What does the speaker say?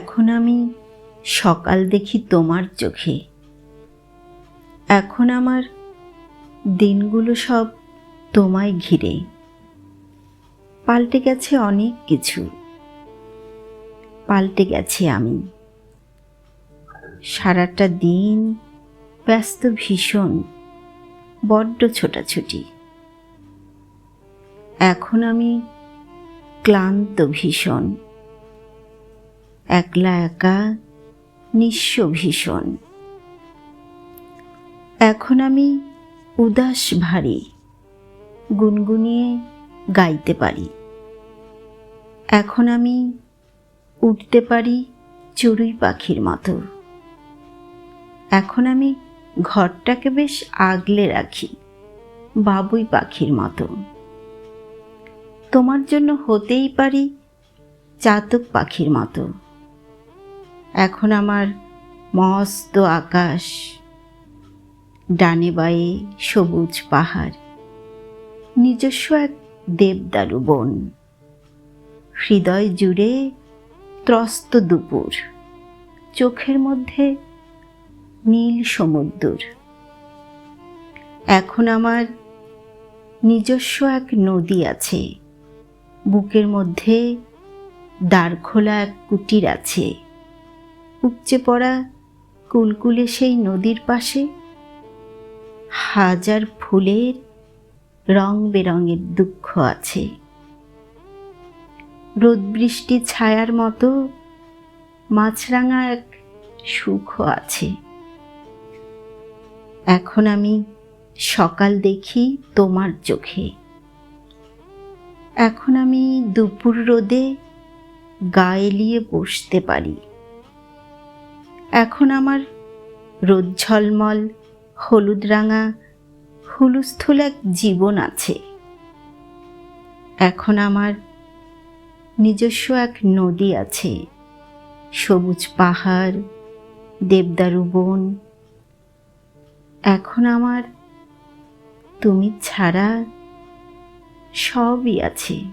এখন আমি সকাল দেখি তোমার চোখে। এখন আমার দিনগুলো সব তোমায় ঘিরে। পাল্টে গেছে অনেক কিছু। পাল্টে গেছি আমি। সারাটা দিন ব্যস্ত ভীষণ, বড্ড ছোটাছুটি। এখন আমি ক্লান্ত ভীষণ। একলা একা নিঃস্ব ভীষণ। এখন আমি উদাস ভারী, গুনগুনিয়ে গাইতে পারি। এখন আমি উঠতে পারি চড়ুই পাখির মতো। এখন আমি ঘরটাকে বেশ আগলে রাখি, বাবুই পাখির মতো। তোমার জন্য হতেই পারি চাতক পাখির মতো। এখন আমার মস্ত আকাশ ডানে বায়ে সবুজ পাহাড়, নিজস্ব এক দেবদারু বন, হৃদয় জুড়ে ত্রস্ত দুপুর, চোখের মধ্যে নীল সমুদ্র এখন আমার নিজস্ব এক নদী আছে, বুকের মধ্যে দাঁড় খোলা এক কুটির আছে। উপচে পড়া কুলকুলে সেই নদীর পাশে হাজার ফুলের রং বেরঙের দুঃখ আছে। রোদ বৃষ্টি ছায়ার মতো মাছরাঙা এক সুখ আছে। এখন আমি সকাল দেখি তোমার চোখে। এখন আমি দুপুর রোদে গায়ে নিয়ে বসতে পারি। এখন আমার রোদ ঝলমল, হলুদ রাঙা, হুলুস্থুল এক জীবন আছে। এখন আমার নিজস্ব এক নদী আছে। সবুজ পাহাড়, দেবদারু বন। এখন আমার তুমি ছাড়া সবই আছে।